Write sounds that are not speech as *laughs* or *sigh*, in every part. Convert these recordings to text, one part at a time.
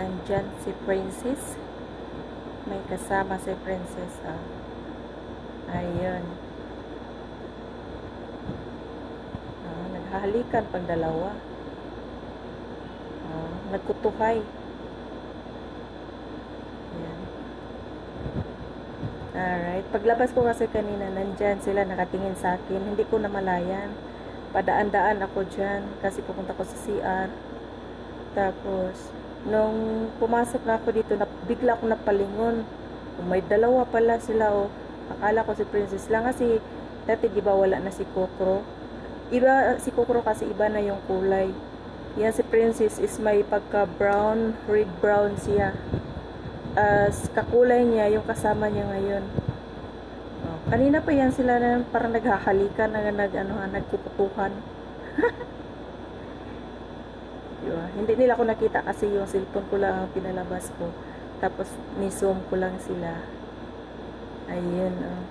Nandyan si Princess. May kasama si Princess. Ah. Ayun. Ah, naghahalikan pang dalawa. Ah, nagkutuhay. Ayan. Alright. Paglabas ko kasi kanina, nandyan sila nakatingin sa akin. Hindi ko namalayan. Padaan-daan ako dyan kasi pupunta ko sa CR. Tapos, nung pumasok na ako dito, na, bigla ako napalingon. Oh, may dalawa pala sila, oh. Akala ko si Princess lang kasi dati di ba wala na si Kokro. Iba, si Kokro kasi iba na yung kulay. Yan si Princess is may pagka brown, red brown siya. As kakulay niya yung kasama niya ngayon. Oh, kanina pa yan sila na parang naghahalikan, nag, nag, ano, nagkukutuhan. *laughs* Diba? Hindi nila ako nakita kasi yung cellphone ko lang ang pinalabas ko. Tapos ni-zoom ko lang sila. Ayun. Oh.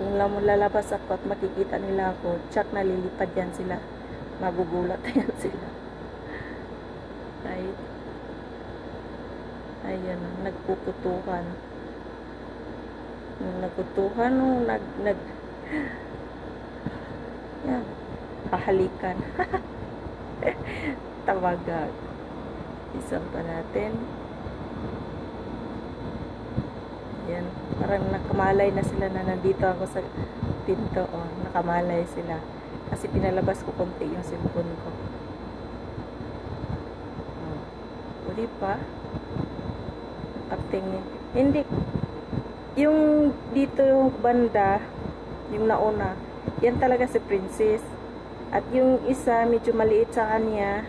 Kung lang lalabas ako at makikita nila ako, tsak nalilipad yan sila. Magugulat *laughs* yan sila. Ay. Ayun, oh, nagpuputuhan. Nung nagputuhan, nung nag, nag, *laughs* yan, pahalikan. *laughs* *laughs* Tawagag. Isang pa natin. Yan. Parang nakamalay na sila na nandito ako sa pinto. Oh, nakamalay sila. Kasi pinalabas ko konti yung cellphone ko. Oh. Di pa? Nakatingin. Hindi. Yung dito yung banda, yung nauna, yan talaga si Princess. At yung isa, medyo maliit sa kanya,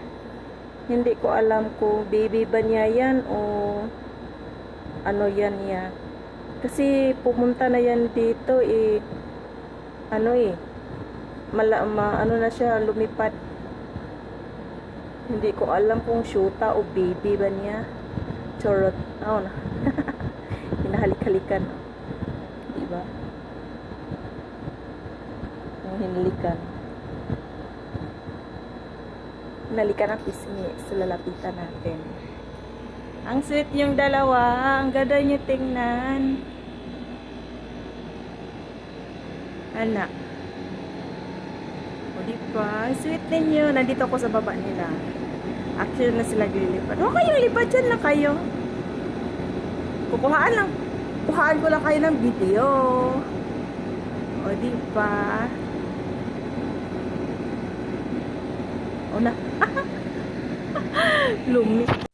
hindi ko alam kung baby ba niya yan o ano yan niya. Kasi pumunta na yan dito eh, ano eh, mala, ma, ano na siya, lumipad. Hindi ko alam kung syuta o baby ba niya. Charot. Oh, na. *laughs* Hinahalik-halikan. Diba? Yung Nalikan ang pisngi sa lalapitan natin. Ang sweet yung dalawa. Ang ganda nyo tingnan. Anak. O di ba? Sweet ninyo. Nandito ako sa baba nila. Actually na sila lilipad. Huwag kayong lipad dyan lang kayo. Kukuhaan lang. Kuhaan ko lang kayo ng video. O di ba? O na. *laughs* Lumit.